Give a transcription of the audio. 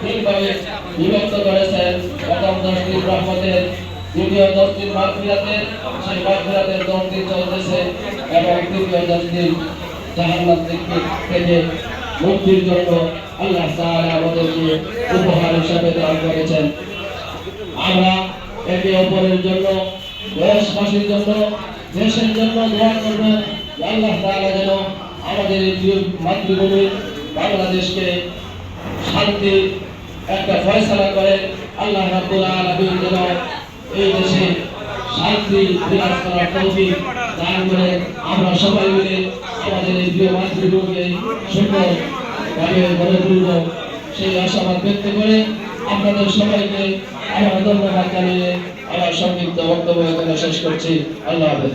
তিনভাবে বিভক্ত করেছেন প্রথম দশটি রহমতের দ্বিতীয় দশটি সেই মাগফিরাতের দশ দিন চলতেছে এবং তৃতীয় দশ জাহান্নাম থেকে মুক্তির জন্য আল্লাহ আমাদেরকে উপহার হিসাবে দান করেছেন। আমরা একে অপরের জন্য দেশবাসীর জন্য, দেশের জন্য দোয়া করব আল্লাহ যেন আমাদের মাতৃভূমি বাংলাদেশকে শান্তি একটা ফয়সালা করে আল্লাহ রাব্বুল আলামিন যেন এই দেশে শান্তি বিরাজ করার তৌফিক দান করে। আমরা সবাই মিলে আমাদের এই প্রিয় মাতৃভূমিকে গড়ে তুলব। সেই আশাবাদ ব্যক্ত করে আপনাদের সবাইকে আমার ধন্যবাদ জানিয়ে আমার সংক্ষিপ্ত বক্তব্য এখানে শেষ করছি। আল্লাহ হাফেজ।